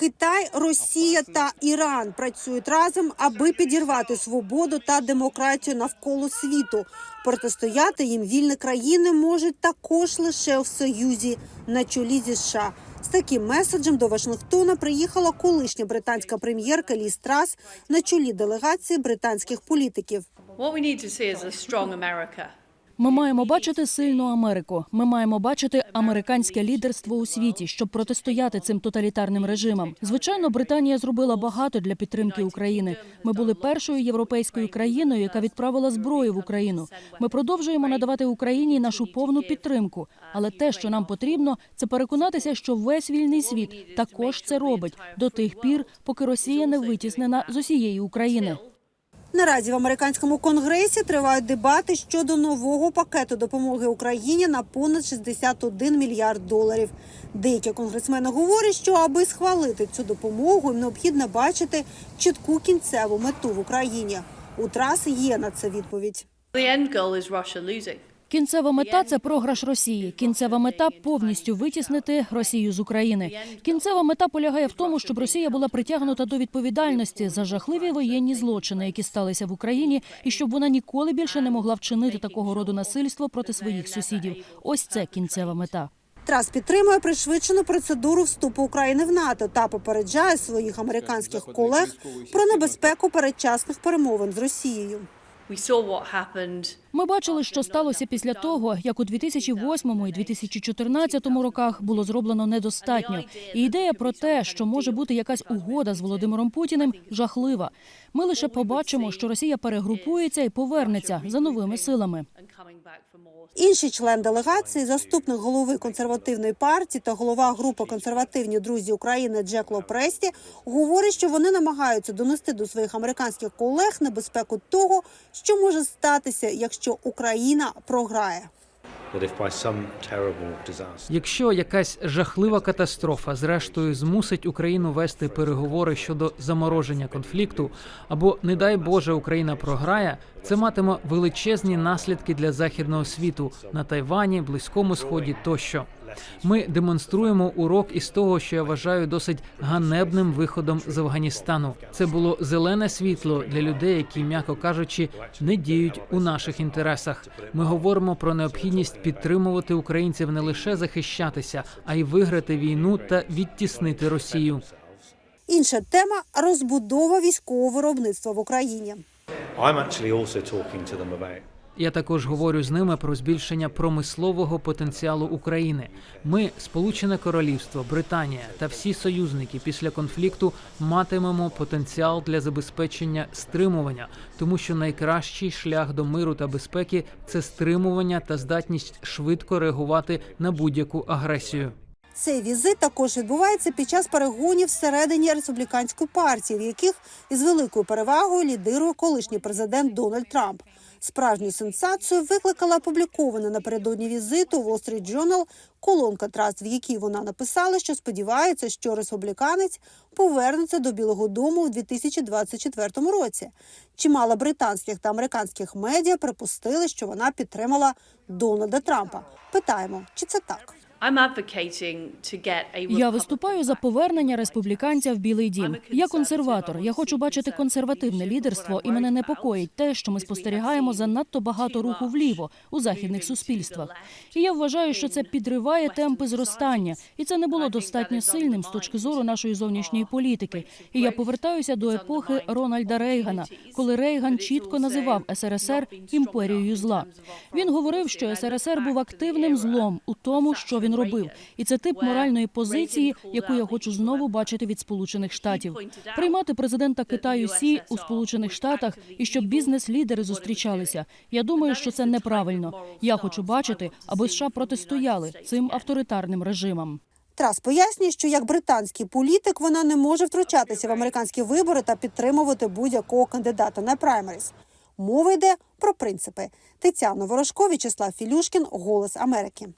Китай, Росія та Іран працюють разом, аби підірвати свободу та демократію навколо світу. Протистояти їм вільні країни можуть також лише в союзі на чолі зі США. З таким меседжем до Вашингтона приїхала колишня британська прем'єрка Лі Страс на чолі делегації британських політиків. What we need to. Ми маємо бачити сильну Америку. Ми маємо бачити американське лідерство у світі, щоб протистояти цим тоталітарним режимам. Звичайно, Британія зробила багато для підтримки України. Ми були першою європейською країною, яка відправила зброю в Україну. Ми продовжуємо надавати Україні нашу повну підтримку. Але те, що нам потрібно, це переконатися, що весь вільний світ також це робить до тих пір, поки Росія не витіснена з усієї України. Наразі в американському конгресі тривають дебати щодо нового пакету допомоги Україні на понад 61 мільярд доларів. Деякі конгресмени говорять, що аби схвалити цю допомогу, їм необхідно бачити чітку кінцеву мету в Україні. У траси є на це відповідь. The end goal is Russia losing. Кінцева мета це програш Росії. Кінцева мета повністю витіснити Росію з України. Кінцева мета полягає в тому, щоб Росія була притягнута до відповідальності за жахливі воєнні злочини, які сталися в Україні, і щоб вона ніколи більше не могла вчинити такого роду насильство проти своїх сусідів. Ось це кінцева мета. Трас підтримує пришвидшену процедуру вступу України в НАТО та попереджає своїх американських колег про небезпеку передчасних перемовин з Росією. Ми бачили, що сталося після того, як у 2008 і 2014 роках було зроблено недостатньо. І ідея про те, що може бути якась угода з Володимиром Путіним, жахлива. Ми лише побачимо, що Росія перегрупується і повернеться за новими силами. Інший член делегації, заступник голови консервативної партії та голова групи консервативні друзі України Джек Лопресті, говорить, що вони намагаються донести до своїх американських колег небезпеку того, що може статися, якщо Україна програє. Якщо якась жахлива катастрофа зрештою змусить Україну вести переговори щодо замороження конфлікту, або, не дай Боже, Україна програє, це матиме величезні наслідки для західного світу на Тайвані, Близькому Сході тощо. Ми демонструємо урок із того, що я вважаю досить ганебним виходом з Афганістану. Це було зелене світло для людей, які, м'яко кажучи, не діють у наших інтересах. Ми говоримо про необхідність підтримувати українців не лише захищатися, а й виграти війну та відтіснити Росію. Інша тема розбудова військового виробництва в Україні. I'm actually also talking to them about Я також говорю з ними про збільшення промислового потенціалу України. Ми, Сполучене Королівство, Британія та всі союзники після конфлікту матимемо потенціал для забезпечення стримування, тому що найкращий шлях до миру та безпеки це стримування та здатність швидко реагувати на будь-яку агресію. Цей візит також відбувається під час перегонів всередині республіканської партії, в яких із великою перевагою лідирує колишній президент Дональд Трамп. Справжню сенсацію викликала опублікована напередодні візиту Wall Street Journal колонка Траст, в якій вона написала, що сподівається, що республіканець повернеться до Білого Дому у 2024 році. Чимало британських та американських медіа припустили, що вона підтримала Дональда Трампа. Питаємо, чи це так? Я виступаю за повернення республіканця в Білий Дім. Я консерватор. Я хочу бачити консервативне лідерство, і мене непокоїть те, що ми спостерігаємо занадто багато руху вліво у західних суспільствах. І я вважаю, що це підриває темпи зростання, і це не було достатньо сильним з точки зору нашої зовнішньої політики. І я повертаюся до епохи Рональда Рейгана, коли Рейган чітко називав СРСР імперією зла. Він говорив, що СРСР був активним злом у тому, що він робив, і це тип моральної позиції, яку я хочу знову бачити від Сполучених Штатів. Приймати президента Китаю Сі у Сполучених Штатах і щоб бізнес-лідери зустрічалися. Я думаю, що це неправильно. Я хочу бачити, аби США протистояли цим авторитарним режимам. Трас пояснює, що як британський політик вона не може втручатися в американські вибори та підтримувати будь-якого кандидата на праймеріс. Мова йде про принципи. Тетяна Ворожко, В'ячеслав Філюшкін, Голос Америки.